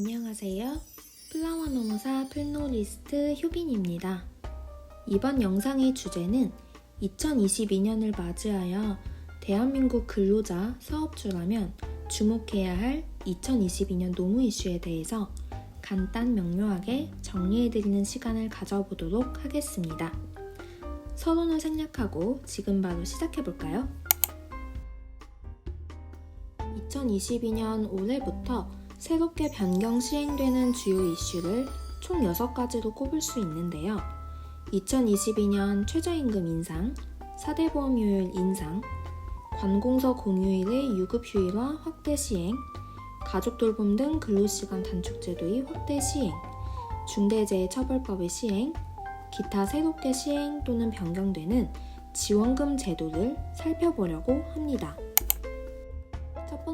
안녕하세요. 플라워 노무사 플노리스트 효빈입니다. 이번 영상의 주제는 2022년을 맞이하여 대한민국 근로자 사업주라면 주목해야 할 2022년 노무 이슈에 대해서 간단 명료하게 정리해드리는 시간을 가져보도록 하겠습니다. 서론을 생략하고 지금 바로 시작해볼까요? 2022년 올해부터 새롭게 변경 시행되는 주요 이슈를 총 6가지로 꼽을 수 있는데요. 2022년 최저임금 인상, 4대 보험료율 인상, 관공서 공휴일의 유급 휴일화 확대 시행, 가족 돌봄 등 근로시간 단축 제도의 확대 시행, 중대재해처벌법의 시행, 기타 새롭게 시행 또는 변경되는 지원금 제도를 살펴보려고 합니다.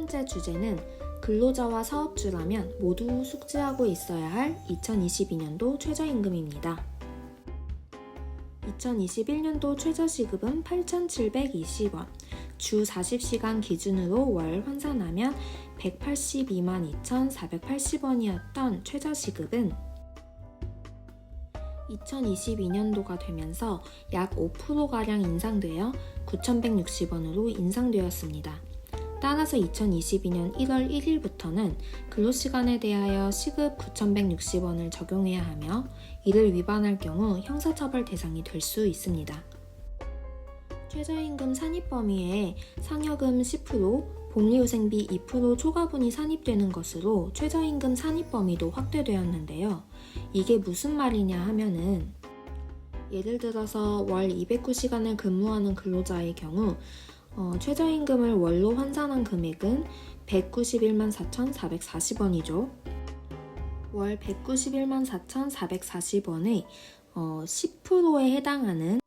첫 번째 주제는 근로자와 사업주라면 모두 숙지하고 있어야 할 2022년도 최저임금입니다. 2021년도 최저시급은 8,720원, 주 40시간 기준으로 월 환산하면 182만 2,480원이었던 최저시급은 2022년도가 되면서 약 5%가량 인상되어 9,160원으로 인상되었습니다. 따라서 2022년 1월 1일부터는 근로시간에 대하여 시급 9,160원을 적용해야 하며 이를 위반할 경우 형사처벌 대상이 될 수 있습니다. 최저임금 산입 범위에 상여금 10%, 복리후생비 2% 초과분이 산입되는 것으로 최저임금 산입 범위도 확대되었는데요. 이게 무슨 말이냐 하면은 예를 들어서 월 209시간을 근무하는 근로자의 경우 어, 최저임금을 월로 환산한 금액은 191만 4,440원이죠. 월 191만 4,440원의 어, 10%에 해당하는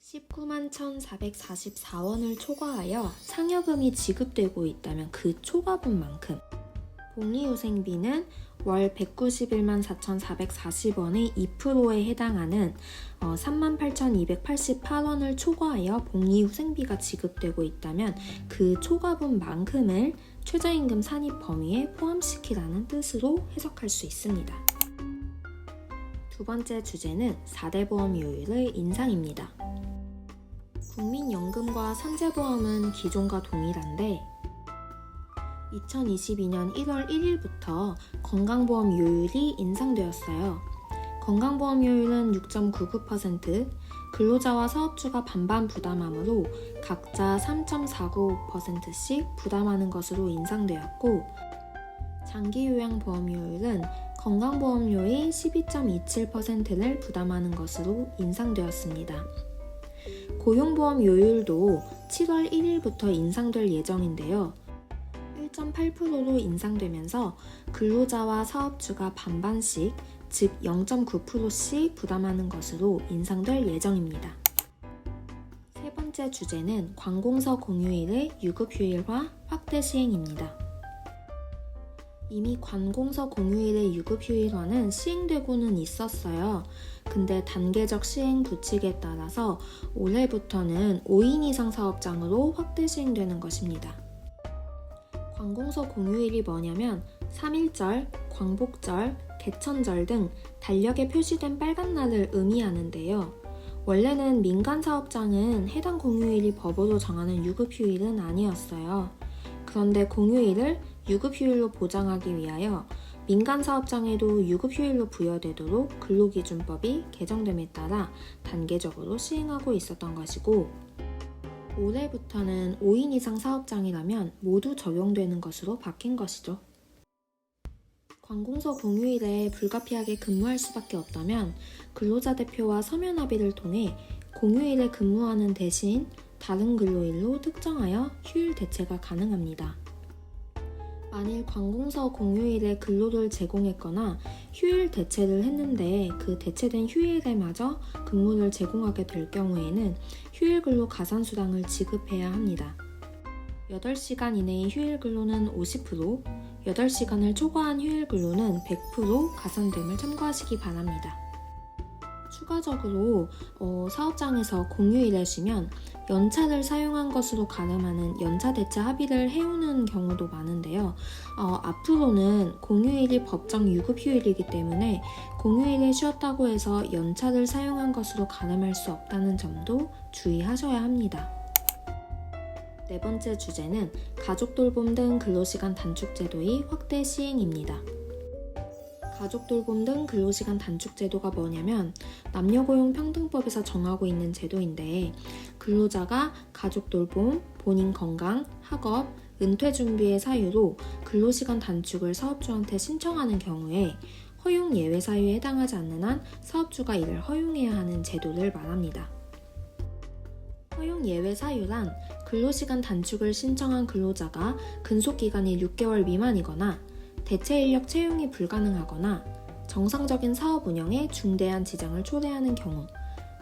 19만 1,444원을 초과하여 상여금이 지급되고 있다면 그 초과분만큼 복리후생비는 월 191만 4,440원의 2%에 해당하는 어, 38,288원을 초과하여 복리후생비가 지급되고 있다면 그 초과분만큼을 최저임금 산입 범위에 포함시키라는 뜻으로 해석할 수 있습니다. 두 번째 주제는 4대 보험료율의 인상입니다. 국민연금과 산재보험은 기존과 동일한데 2022년 1월 1일부터 건강보험료율이 인상되었어요. 건강보험료율은 6.99%, 근로자와 사업주가 반반 부담하므로 각자 3.49%씩 부담하는 것으로 인상되었고, 장기요양보험료율은 건강보험료의 12.27%를 부담하는 것으로 인상되었습니다. 고용보험료율도 7월 1일부터 인상될 예정인데요. 1.8%로 인상되면서 근로자와 사업주가 반반씩, 즉 0.9%씩 부담하는 것으로 인상될 예정입니다. 세 번째 주제는 관공서 공휴일의 유급 휴일화 확대 시행입니다. 이미 관공서 공휴일의 유급 휴일화는 시행되고는 있었어요. 근데 단계적 시행 규칙에 따라서 올해부터는 5인 이상 사업장으로 확대 시행되는 것입니다. 관공서 공휴일이 뭐냐면 3.1절, 광복절, 개천절 등 달력에 표시된 빨간 날을 의미하는데요. 원래는 민간 사업장은 해당 공휴일이 법으로 정하는 유급휴일은 아니었어요. 그런데 공휴일을 유급휴일로 보장하기 위하여 민간 사업장에도 유급휴일로 부여되도록 근로기준법이 개정됨에 따라 단계적으로 시행하고 있었던 것이고 올해부터는 5인 이상 사업장이라면 모두 적용되는 것으로 바뀐 것이죠. 관공서 공휴일에 불가피하게 근무할 수밖에 없다면 근로자 대표와 서면 합의를 통해 공휴일에 근무하는 대신 다른 근로일로 특정하여 휴일 대체가 가능합니다. 만일 관공서 공휴일에 근로를 제공했거나 휴일 대체를 했는데 그 대체된 휴일에 마저 근무를 제공하게 될 경우에는 휴일 근로 가산 수당을 지급해야 합니다. 8시간 이내의 휴일 근로는 50%, 8시간을 초과한 휴일 근로는 100% 가산됨을 참고하시기 바랍니다. 추가적으로 어, 사업장에서 공휴일을 쉬면 연차를 사용한 것으로 가름하는 연차 대체 합의를 해오는 경우도 많은데요. 어, 앞으로는 공휴일이 법정 유급 휴일이기 때문에 공휴일에 쉬었다고 해서 연차를 사용한 것으로 가름할 수 없다는 점도 주의하셔야 합니다. 네 번째 주제는 가족 돌봄 등 근로시간 단축 제도의 확대 시행입니다. 가족 돌봄 등 근로시간 단축 제도가 뭐냐면 남녀고용 평등법에서 정하고 있는 제도인데 근로자가 가족 돌봄, 본인 건강, 학업, 은퇴 준비의 사유로 근로시간 단축을 사업주한테 신청하는 경우에 허용 예외 사유에 해당하지 않는 한 사업주가 이를 허용해야 하는 제도를 말합니다. 허용 예외 사유란 근로시간 단축을 신청한 근로자가 근속기간이 6개월 미만이거나 대체 인력 채용이 불가능하거나 정상적인 사업 운영에 중대한 지장을 초래하는 경우,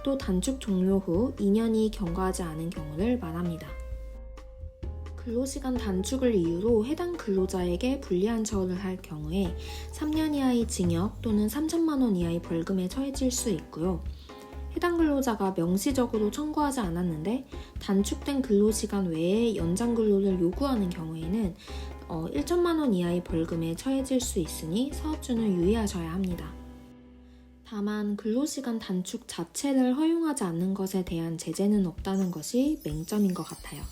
또 단축 종료 후 2년이 경과하지 않은 경우를 말합니다. 근로시간 단축을 이유로 해당 근로자에게 불리한 처우를 할 경우에 3년 이하의 징역 또는 3천만 원 이하의 벌금에 처해질 수 있고요. 해당 근로자가 명시적으로 청구하지 않았는데 단축된 근로시간 외에 연장 근로를 요구하는 경우에는 어, 1천만 원 이하의 벌금에 처해질 수 있으니 사업주는 유의하셔야 합니다. 다만 근로시간 단축 자체를 허용하지 않는 것에 대한 제재는 없다는 것이 맹점인 것 같아요.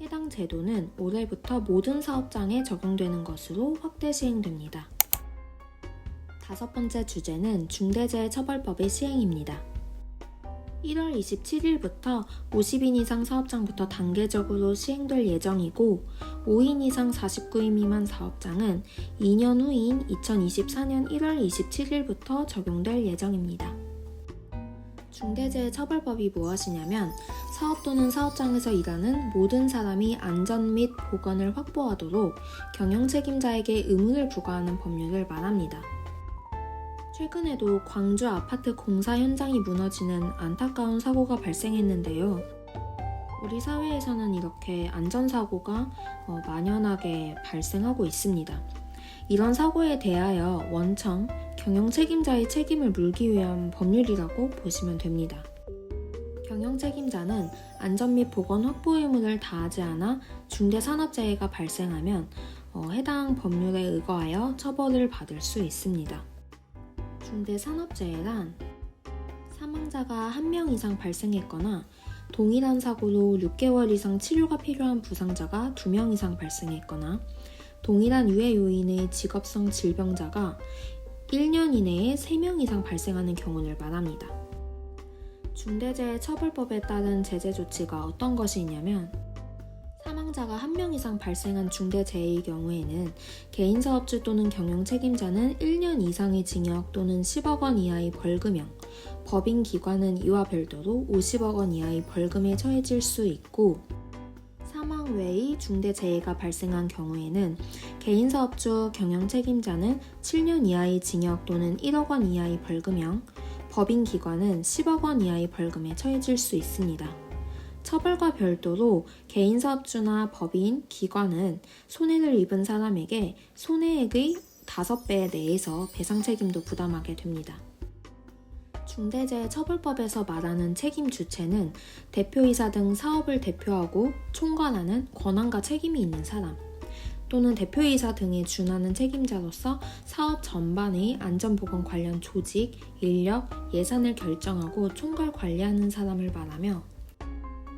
해당 제도는 올해부터 모든 사업장에 적용되는 것으로 확대 시행됩니다. 다섯 번째 주제는 중대재해처벌법의 시행입니다. 1월 27일부터 50인 이상 사업장부터 단계적으로 시행될 예정이고 5인 이상 49인 미만 사업장은 2년 후인 2024년 1월 27일부터 적용될 예정입니다. 중대재해처벌법이 무엇이냐면 사업 또는 사업장에서 일하는 모든 사람이 안전 및 보건을 확보하도록 경영 책임자에게 의무를 부과하는 법률을 말합니다. 최근에도 광주 아파트 공사 현장이 무너지는 안타까운 사고가 발생했는데요. 우리 사회에서는 이렇게 안전사고가 어, 만연하게 발생하고 있습니다. 이런 사고에 대하여 원청, 경영 책임자의 책임을 물기 위한 법률이라고 보시면 됩니다. 경영 책임자는 안전 및 보건 확보 의무를 다하지 않아 중대산업재해가 발생하면 어, 해당 법률에 의거하여 처벌을 받을 수 있습니다. 중대산업재해란 사망자가 한 명 이상 발생했거나 동일한 사고로 6개월 이상 치료가 필요한 부상자가 2명 이상 발생했거나 동일한 유해 요인의 직업성 질병자가 1년 이내에 3명 이상 발생하는 경우를 말합니다. 중대재해처벌법에 따른 제재 조치가 어떤 것이 있냐면 사망자가 한 명 이상 발생한 중대재해의 경우에는 개인 사업주 또는 경영 책임자는 1년 이상의 징역 또는 10억 원 이하의 벌금형, 법인 기관은 이와 별도로 50억 원 이하의 벌금에 처해질 수 있고 사망 외의 중대재해가 발생한 경우에는 개인 사업주 경영 책임자는 7년 이하의 징역 또는 1억 원 이하의 벌금형, 법인 기관은 10억 원 이하의 벌금에 처해질 수 있습니다. 처벌과 별도로 개인 사업주나 법인, 기관은 손해를 입은 사람에게 손해액의 5배 내에서 배상 책임도 부담하게 됩니다. 중대재해처벌법에서 말하는 책임 주체는 대표이사 등 사업을 대표하고 총괄하는 권한과 책임이 있는 사람, 또는 대표이사 등에 준하는 책임자로서 사업 전반의 안전보건 관련 조직, 인력, 예산을 결정하고 총괄 관리하는 사람을 말하며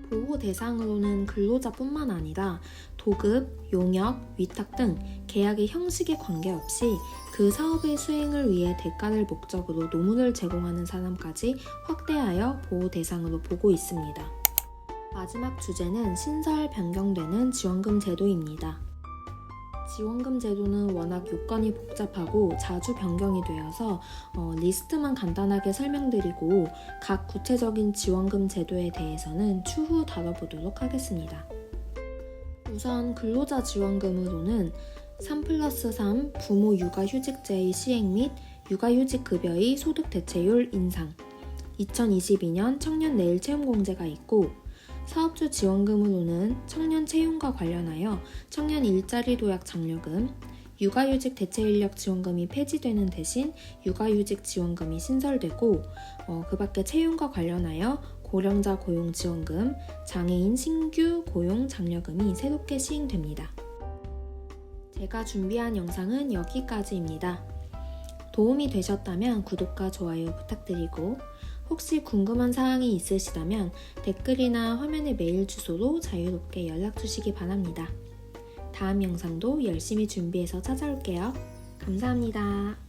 보호 대상으로는 근로자뿐만 아니라 도급, 용역, 위탁 등 계약의 형식에 관계없이 그 사업의 수행을 위해 대가를 목적으로 노무를 제공하는 사람까지 확대하여 보호 대상으로 보고 있습니다. 마지막 주제는 신설 변경되는 지원금 제도입니다. 지원금 제도는 워낙 요건이 복잡하고 자주 변경이 되어서 어, 리스트만 간단하게 설명드리고 각 구체적인 지원금 제도에 대해서는 추후 다뤄보도록 하겠습니다. 우선 근로자 지원금으로는 3 플러스 3 부모 육아휴직제의 시행 및 육아휴직 급여의 소득 대체율 인상, 2022년 청년 내일 채용 공제가 있고 사업주 지원금으로는 청년 채용과 관련하여 청년 일자리 도약 장려금, 육아휴직 대체인력 지원금이 폐지되는 대신 육아휴직 지원금이 신설되고 어, 그 밖에 채용과 관련하여 고령자 고용 지원금, 장애인 신규 고용 장려금이 새롭게 시행됩니다. 제가 준비한 영상은 여기까지입니다. 도움이 되셨다면 구독과 좋아요 부탁드리고 혹시 궁금한 사항이 있으시다면 댓글이나 화면의 메일 주소로 자유롭게 연락 주시기 바랍니다. 다음 영상도 열심히 준비해서 찾아올게요. 감사합니다.